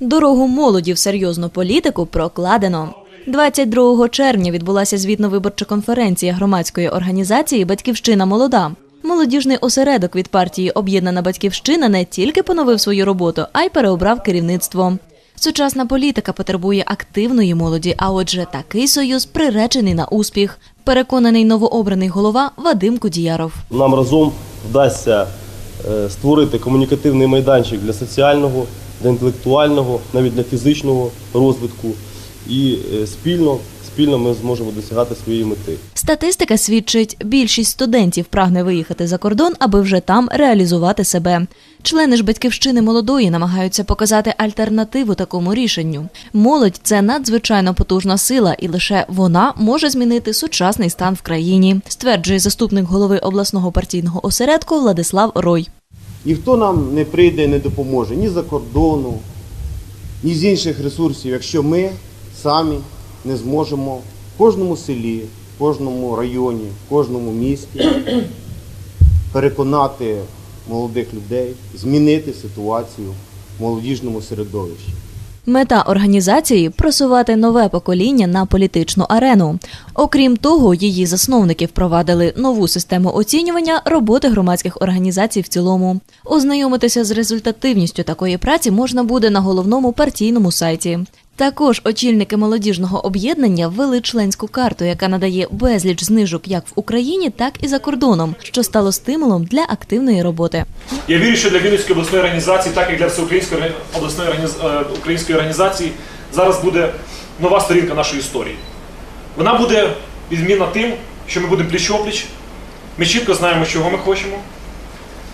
Дорогу молоді в серйозну політику прокладено. 22 червня відбулася звітно-виборча конференція громадської організації Батьківщина молода. Молодіжний осередок від партії Об'єднана Батьківщина не тільки поновив свою роботу, а й переобрав керівництво. Сучасна політика потребує активної молоді, а отже, такий союз приречений на успіх. Переконаний новообраний голова Вадим Кудіяров. Нам разом вдасться е, створити комунікативний майданчик для соціального, для інтелектуального, навіть для фізичного розвитку. І е, спільно, спільно ми зможемо досягати своєї мети. Статистика свідчить, більшість студентів прагне виїхати за кордон, аби вже там реалізувати себе. Члени ж батьківщини молодої намагаються показати альтернативу такому рішенню. Молодь це надзвичайно потужна сила, і лише вона може змінити сучасний стан в країні, стверджує заступник голови обласного партійного осередку Владислав Рой. Ніхто нам не прийде і не допоможе ні за кордону, ні з інших ресурсів, якщо ми самі не зможемо в кожному селі, в кожному районі, в кожному місті переконати молодих людей, змінити ситуацію в молодіжному середовищі. Мета організації просувати нове покоління на політичну арену. Окрім того, її засновники впровадили нову систему оцінювання роботи громадських організацій в цілому. Ознайомитися з результативністю такої праці можна буде на головному партійному сайті. Також очільники молодіжного об'єднання ввели членську карту, яка надає безліч знижок як в Україні, так і за кордоном, що стало стимулом для активної роботи. Я вірю, що для Вінницької обласної організації, так і для всеукраїнської обласної е, української організації зараз буде нова сторінка нашої історії. Вона буде відмінна тим, що ми будемо пліч-опліч, ми чітко знаємо, чого ми хочемо.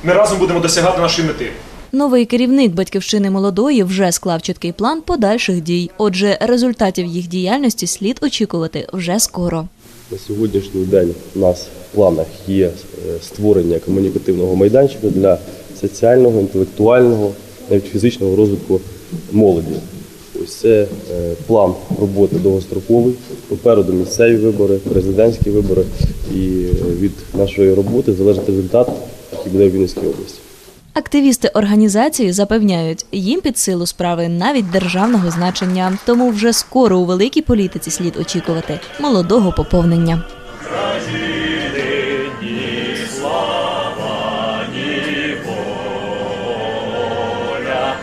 Ми разом будемо досягати нашої мети. Новий керівник батьківщини молодої вже склав чіткий план подальших дій. Отже, результатів їх діяльності слід очікувати вже скоро. На сьогоднішній день у нас в планах є е, створення комунікативного майданчика для соціального, інтелектуального, навіть фізичного розвитку молоді. Ось це е, план роботи довгостроковий. Попереду місцеві вибори, президентські вибори. І е, від нашої роботи залежить результат, який буде в Вінницькій області. Активісти організації запевняють, їм під силу справи навіть державного значення, тому вже скоро у великій політиці слід очікувати молодого поповнення.